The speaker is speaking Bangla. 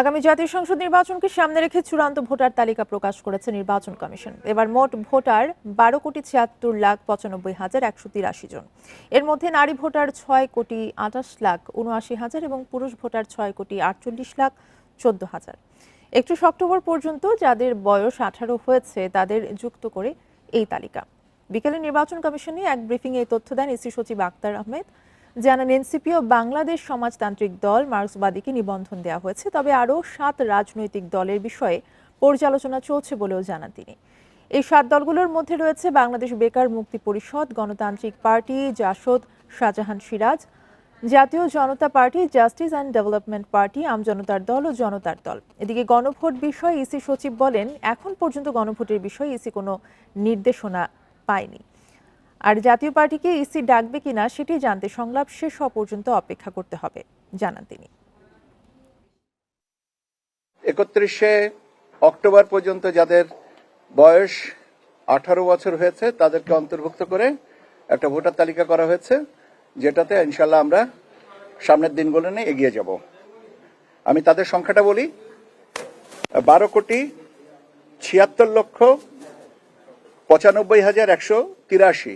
আগামী জাতীয় সংসদ নির্বাচনকে সামনে রেখে চূড়ান্ত ভোটার তালিকা প্রকাশ করেছে নির্বাচন কমিশন। এবার মোট ভোটার বারো কোটি ছিয়াত্তর লাখ পঁচানব্বই হাজার একশো তিরাশি জন। এর মধ্যে নারী ভোটার ছয় কোটি আঠাশ লাখ উনআশি হাজার এবং পুরুষ ভোটার ছয় কোটি আটচল্লিশ লাখ চোদ্দ হাজার। একত্রিশ অক্টোবর পর্যন্ত যাদের বয়স আঠারো হয়েছে তাদের যুক্ত করে এই তালিকা। বিকেলে নির্বাচন কমিশনে এক ব্রিফিংয়ে এই তথ্য দেন ইসি সচিব আক্তার আহমেদ। জানান এনসিপি ও বাংলাদেশ সমাজতান্ত্রিক দল মার্ক্সবাদীকে নিবন্ধন দেওয়া হয়েছে, তবে আরও সাত রাজনৈতিক দলের বিষয়ে পর্যালোচনা চলছে বলেও জানান তিনি। এই সাত দলগুলোর মধ্যে রয়েছে বাংলাদেশ বেকার মুক্তি পরিষদ, গণতান্ত্রিক party, JASAD Shahjahan Siraj, Jatiya Janata party, justice and development party আমজনতার দল ও জনতার দল। এদিকে গণভোট বিষয়ে ইসি সচিব বলেন, এখন পর্যন্ত গণভোটের বিষয়ে ইসি কোনো নির্দেশনা পায়নি। আর জাতীয় পার্টিকে ইসি ডাকবে কিনা সেটি জানতে সংলাপ শেষ হওয়া পর্যন্ত অপেক্ষা করতে হবে, জানান তিনি। একত্রিশে অক্টোবর পর্যন্ত যাদের বয়স আঠারো বছর হয়েছে, তাদেরকে অন্তর্ভুক্ত করে একটা ভোটার তালিকা করা হয়েছে, যেটাতে ইনশাল্লাহ আমরা সামনের দিনগুলো নিয়ে এগিয়ে যাব। আমি তাদের সংখ্যাটা বলি, বারো কোটি ছিয়াত্তর লক্ষ পঁচানব্বই হাজার একশো তিরাশি।